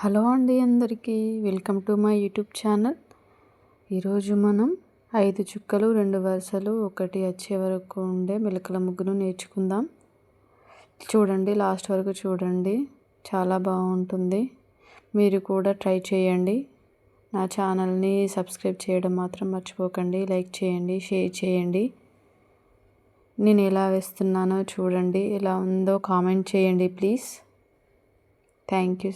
Hello అండి అందరికీ. Welcome to my YouTube channel. ఈరోజు మనం ఐదు చుక్కలు రెండు వరుసలు ఒకటి వచ్చే వరకు ఉండే మెలకల ముగ్గును నేర్చుకుందాం. చూడండి లాస్ట్ వరకు చూడండి. చాలా బాగుంటుంది. మీరు కూడా ట్రై చేయండి. నా ఛానల్ని సబ్స్క్రైబ్ చేయడం మాత్రం మర్చిపోకండి. లైక్ చేయండి షేర్ చేయండి. నేను ఎలా వేస్తున్నానో చూడండి. ఎలా ఉందో కామెంట్ చేయండి ప్లీజ్. Thank you.